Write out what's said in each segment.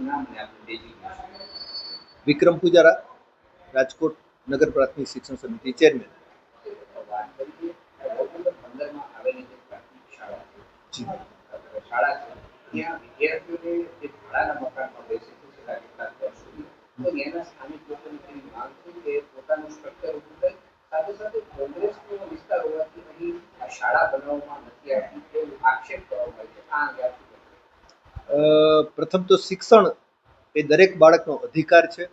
આપનું નામ અને આપનું ડેઝિગ્નેશન વિક્રમ પૂજારા, રાજકોટ નગર પ્રાથમિક શિક્ષણ સમિતિ ચેરમેન. શાળા બનાવવામાં નથી આવતી તેવું આક્ષેપ કરવામાં આવે છે આ અંગે પ્રથમ તો શિક્ષણ એ દરેક બાળકનો અધિકાર છે,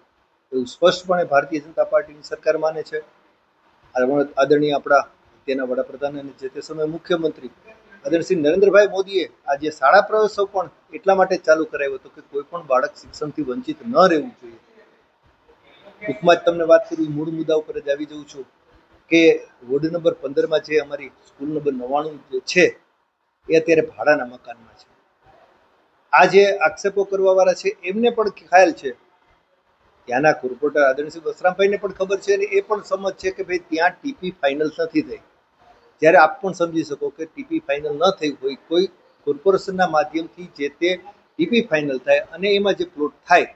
એવું સ્પષ્ટપણે ભારતીય જનતા પાર્ટીની સરકાર માને છે. આદરણીય આપણા તેના વડાપ્રધાન અને જે તે સમયે મુખ્યમંત્રી આદરણીય નરેન્દ્રભાઈ મોદીએ આજે શાળા પ્રવેશો પણ એટલા માટે ચાલુ કરાવ્યો હતો કે કોઈ પણ બાળક શિક્ષણથી વંચિત ન રહેવું જોઈએ. ટૂંકમાં જ તમને વાત કરું, મૂળ મુદ્દા ઉપર જ આવી જઉં છું કે વોર્ડ નંબર પંદરમાં જે અમારી સ્કૂલ નંબર નવ્વાણું જે છે, એ અત્યારે ભાડાના મકાનમાં છે. આ જે આક્ષેપો કરવાવાળા છે, એમને પણ ખ્યાલ છે. ત્યાંના કોર્પોરેટર આદરણસિંહ વસરામભાઈને પણ ખબર છે અને એ પણ સમજ છે કે ભાઈ ત્યાં ટીપી ફાઇનલ નથી થઈ. જ્યારે આપ પણ સમજી શકો કે ટીપી ફાઇનલ ન થઈ હોય, કોઈ કોર્પોરેશનના માધ્યમથી જે તે ટીપી ફાઇનલ થાય અને એમાં જે પ્લોટ થાય,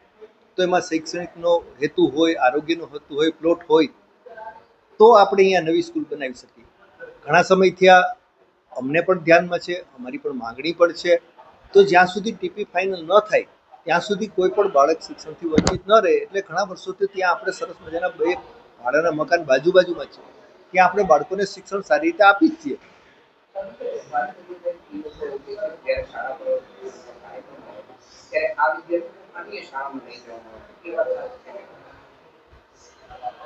તો એમાં શૈક્ષણિકનો હેતુ હોય, આરોગ્યનો હેતુ હોય પ્લોટ હોય, તો આપણે અહીંયા નવી સ્કૂલ બનાવી શકીએ. ઘણા સમયથી આ અમને પણ ધ્યાનમાં છે, અમારી પણ માંગણી પણ છે. તો જ્યાં સુધી ટીપી ફાઇનલ ન થાય, ત્યાં સુધી કોઈ પણ બાળક શિક્ષણથી વંચિત ન રહે, એટલે ઘણા વર્ષોથી ત્યાં આપણે સરસ મજાના બે ભાડાના મકાન બાજુ બાજુમાં છે. ત્યાં આપણે બાળકોને શિક્ષણ સારી રીતે આપી જ છીએ.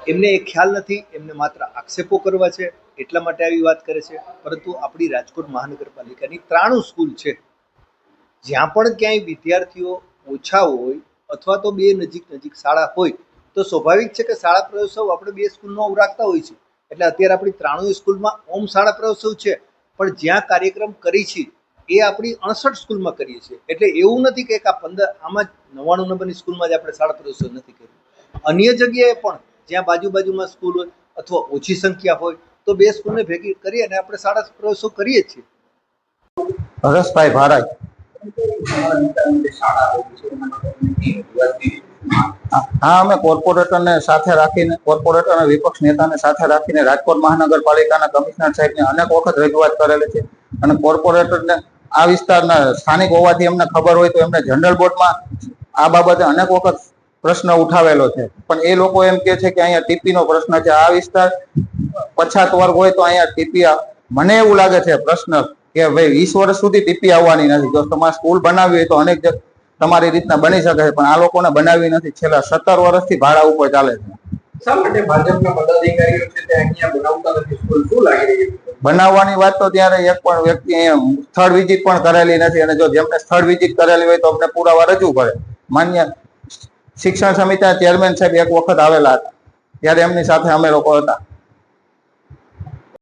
એમને એ ખ્યાલ નથી, એમને માત્ર આક્ષેપો કરવા છે, એટલા માટે આવી વાત કરે છે. પરંતુ આપણી રાજકોટ મહાનગરપાલિકાની ત્રાણું સ્કૂલ છે. જ્યાં પણ ક્યાંય વિદ્યાર્થીઓ ઓછા હોય અથવા તો બે નજીક નજીક શાળા હોય, તો સ્વાભાવિક છે કે શાળા પ્રવેશોત્સવ આપણે બે સ્કૂલનો રાખતા હોય છે. એટલે અત્યારે આપણી ત્રાણું સ્કૂલમાં ઓમ શાળા પ્રવેશોત્સવ છે. પણ જ્યાં કાર્યક્રમ કરી છે, એ આપણી અડસઠ સ્કૂલમાં કરીએ છીએ. એટલે એવું નથી કે આ પંદર, આમાં જ નવ્વાણું નંબરની સ્કૂલમાં જ આપણે શાળા પ્રવેશોત્સવ નથી કર્યું. અન્ય જગ્યાએ પણ જ્યાં બાજુ બાજુમાં સ્કૂલ હોય અથવા ઓછી સંખ્યા હોય, તો બે સ્કૂલને ભેગી કરી અને આપણે શાળા પ્રવેશો કરીએ છીએ. હરસભાઈ ભારાજ હા, અમે કોર્પોરેટરને સાથે રાખીને, કોર્પોરેટર અને વિપક્ષ નેતાને સાથે રાખીને રાજકોટ મહાનગરપાલિકાના કમિશનર સાહેબને અનેક વખત રજૂઆત કરેલી છે. અને કોર્પોરેટરને આ વિસ્તારના સ્થાનિક હોવાથી એમને ખબર હોય તો એમને જનરલ બોર્ડમાં આ બાબતે અનેક વખત પ્રશ્ન ઉઠાવેલો છે. પણ એ લોકો એમ કે છે કે અહીંયા ટીપી નો પ્રશ્ન છે. આ વિસ્તાર પછાત વર્ગ હોય તો અહીંયા ટીપી મને એવું લાગે છે પ્રશ્ન કે ભાઈ વીસ વર્ષ સુધી ટીપી આવવાની નથી. જો તમારે સ્કૂલ બનાવવી હોય તો અનેક તમારી રીતના બની શકે છે પણ આ લોકોને બનાવી નથી. છેલ્લા સત્તર વર્ષથી ભાડા ઉપર ચાલે છે. શા માટે ભાજપના પદાધિકારીઓ છે તે અહીંયા બનાવતા નથી? સ્કૂલ શું લાગી રહ્યું છે? બનાવવાની વાત તો ત્યારે એક પણ વ્યક્તિ સ્થળ વિઝિટ પણ કરેલી નથી અને જો જેમને સ્થળ વિઝિટ કરેલી હોય તો અમને પુરાવા રજૂ કરે. માન્ય શિક્ષણ સમિતિના ચેરમેન સાહેબ એક વખત આવેલા હતા. ત્યારે એમની સાથે અમે લોકો હતા.